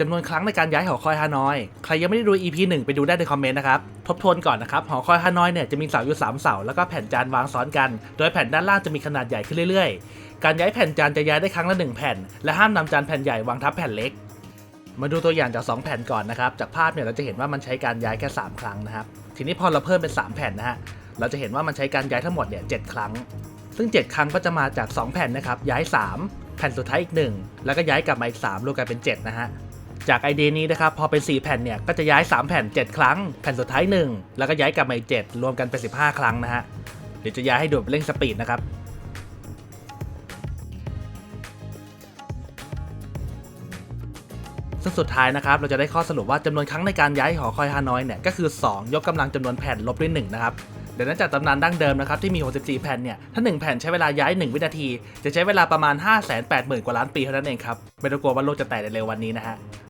จำนวนครั้งในการย้ายหอคอยฮานอย ใครยังไม่ได้ดู EP 1 ไปดูได้ในคอมเมนต์นะครับ ทบทวนก่อนนะครับ หอคอยฮานอยเนี่ยจะมีเสาอยู่ 3 เสา แล้วก็แผ่นจานวางซ้อนกัน โดยแผ่นด้านล่างจะมีขนาดใหญ่ขึ้นเรื่อยๆ การย้ายแผ่นจานจะย้ายได้ครั้งละ 1 แผ่น และห้ามนำจานแผ่นใหญ่วางทับแผ่นเล็ก มาดูตัวอย่างจาก 2 แผ่นก่อนนะครับ จากภาพเนี่ยเราจะเห็นว่ามันใช้การย้ายแค่ 3 ครั้งนะครับ ทีนี้พอเราเพิ่มเป็น 3 แผ่นนะฮะ เราจะเห็นว่ามันใช้การย้ายทั้งหมดเนี่ยเครั้ง ซึ่ง 7 ครั้งก็จะมาจาก 2 แผ่นนะครับ ย้าย 3 แผ่นสุดท้ายอีก 1 แล้วก็ย้ายกลับมาอีก3รวมกันเป็น 7 นะฮะ จากไอเดียนี้นะครับพอเป็น 4 แผ่นเนี่ยก็จะย้าย 3 แผ่น 7 ครั้ง แผ่นสุดท้าย 1 แล้วก็ย้ายกลับมาอีก7รวมกันเป็น 15 ครั้งนะฮะเดี๋ยวจะย้ายให้ดูเป็นเร่งสปีดนะครับซึ่งสุดท้ายนะครับเราจะได้ข้อสรุปว่าจำนวนครั้งในการย้ายหอคอยฮานอยเนี่ยก็คือ 2 ยกกำลังจำนวนแผ่นลบด้วย1นะครับเดี๋ยวนั้นจากตำนานดั้งเดิมนะครับที่มี 64 แผ่นเนี่ย ถ้า 1 แผ่นใช้เวลาย้าย 1 วินาที จะใช้เวลาประมาณ 580,000 กว่าล้านปีเท่านั้นเองครับ ไม่ต้องกลัวว่าโลกจะแตกในเร็ววันนี้นะฮะ